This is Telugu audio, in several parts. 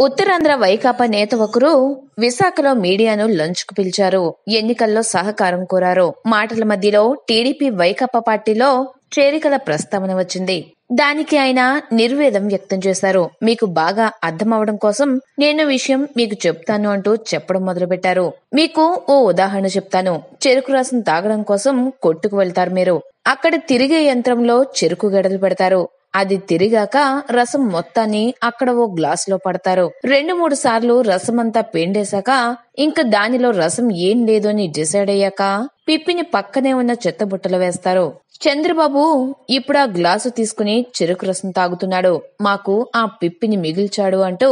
ఉత్తరాంధ్ర వైకాపా నేత ఒకరు విశాఖలో మీడియాను లంచ్కు పిలిచారు. ఎన్నికల్లో సహకారం కోరారు. మాటల మధ్యలో టీడీపీ వైకాపా పార్టీలో చేరికల ప్రస్తావన వచ్చింది. దానికి ఆయన నిర్వేదం వ్యక్తం చేశారు. మీకు బాగా అర్థమవడం కోసం నేను విషయం మీకు చెప్తాను అంటూ చెప్పడం మొదలుపెట్టారు. మీకు ఓ ఉదాహరణ చెప్తాను. చెరుకు రసం తాగడం కోసం కొట్టుకు వెళ్తారు మీరు. అక్కడ తిరిగే యంత్రంలో చెరుకు గడలు పెడతారు. అది తిరిగాక రసం మొత్తాన్ని అక్కడ ఓ గ్లాస్లో పడతారు. రెండు మూడు సార్లు రసం అంతా పిండేశాక ఇంకా దానిలో రసం ఏం లేదు అని డిసైడ్ అయ్యాక పిప్పిని పక్కనే ఉన్న చెత్త బుట్టలో వేస్తారు. చంద్రబాబు ఇప్పుడు ఆ గ్లాసు తీసుకుని చెరుకు రసం తాగుతున్నాడు. మాకు ఆ పిప్పిని మిగిల్చాడు అంటూ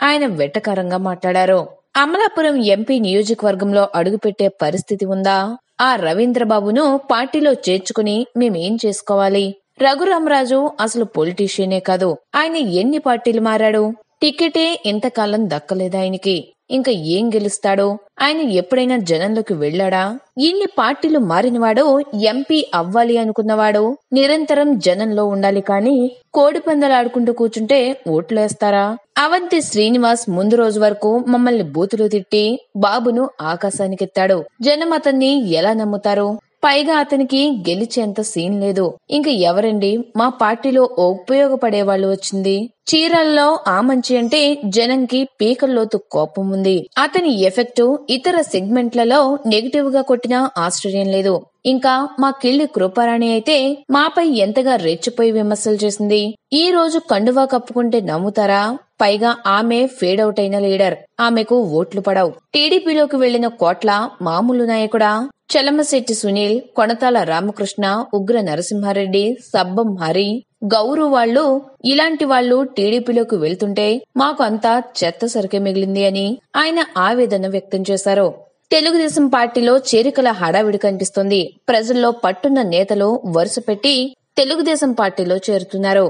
ఆయన వెట్టకారంగా మాట్లాడారు. అమలాపురం ఎంపీ నియోజకవర్గంలో అడుగుపెట్టే పరిస్థితి ఉందా? ఆ రవీంద్రబాబును పార్టీలో చేర్చుకుని మేమేం చేసుకోవాలి? రఘురామరాజు అసలు పొలిటీషియనే కాదు. ఆయన ఎన్ని పార్టీలు మారాడు? టికెటే ఇంతకాలం దక్కలేదు ఆయనకి. ఇంకా ఏం గెలుస్తాడో? ఆయన ఎప్పుడైనా జనంలోకి వెళ్ళాడా? ఇన్ని పార్టీలు మారినవాడో? ఎంపీ అవ్వాలి అనుకున్నవాడో? నిరంతరం జనంలో ఉండాలి కాని కోడి పందాలాడుకుంటూ కూర్చుంటే ఓట్లేస్తారా అవంతి శ్రీనివాస్ ముందు రోజు వరకు మమ్మల్ని బూతులు తిట్టి బాబును ఆకాశానికెత్తాడు. జనం అతన్ని ఎలా నమ్ముతారు? పైగా అతనికి గెలిచేంత సీన్ లేదు. ఇంక ఎవరండి? మా పార్టీలో ఉపయోగపడే వాళ్ళు వచ్చింది. చీరల్లో ఆ మంచి అంటే జనంకి పీకల్లోతు కోపం ఉంది. అతని ఎఫెక్ట్ ఇతర సెగ్మెంట్లలో నెగిటివ్గా కొట్టినా ఆశ్చర్యం లేదు. ఇంకా మా కిళ్ళి కృపారాణి అయితే మాపై ఎంతగా రెచ్చిపోయి విమర్శలు చేసింది? ఈ రోజు కండువా కప్పుకుంటే నమ్ముతారా? పైగా ఆమె ఫేడ్ అవుట్ అయిన లీడర్. ఆమెకు ఓట్లు పడవు. టీడీపీలోకి వెళ్ళిన కోట్ల మామూలు నాయకుడా? చలమశెట్టి సునీల్ కొనతాల రామకృష్ణ ఉగ్ర నరసింహారెడ్డి సబ్బం హరి గౌరు వాళ్ళు ఇలాంటి వాళ్ళు టీడీపీలోకి వెళ్తుంటే మాకు అంతా చెత్త సరికే మిగిలింది అని ఆయన ఆవేదన వ్యక్తం చేశారు. తెలుగుదేశం పార్టీలో చేరికల హడావిడి కనిపిస్తోంది. ప్రజల్లో పట్టున్న నేతలు వరుస పెట్టి తెలుగుదేశం పార్టీలో చేరుతున్నారు.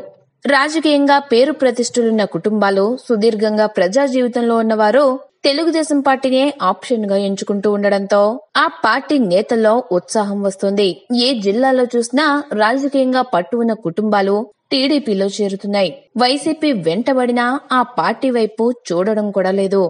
రాజకీయంగా పేరు ప్రతిష్ఠలున్న కుటుంబాలు సుదీర్ఘంగా ప్రజా జీవితంలో ఉన్నవారు తెలుగుదేశం పార్టీనే ఆప్షన్గా ఎంచుకుంటూ ఉండడంతో ఆ పార్టీ నేతల్లో ఉత్సాహం వస్తుంది. ఏ జిల్లాలో చూసినా రాజకీయంగా పట్టు ఉన్న కుటుంబాలు టీడీపీలో చేరుతున్నాయి. వైసీపీ వెంటబడినా ఆ పార్టీ వైపు చూడడం కూడా లేదు.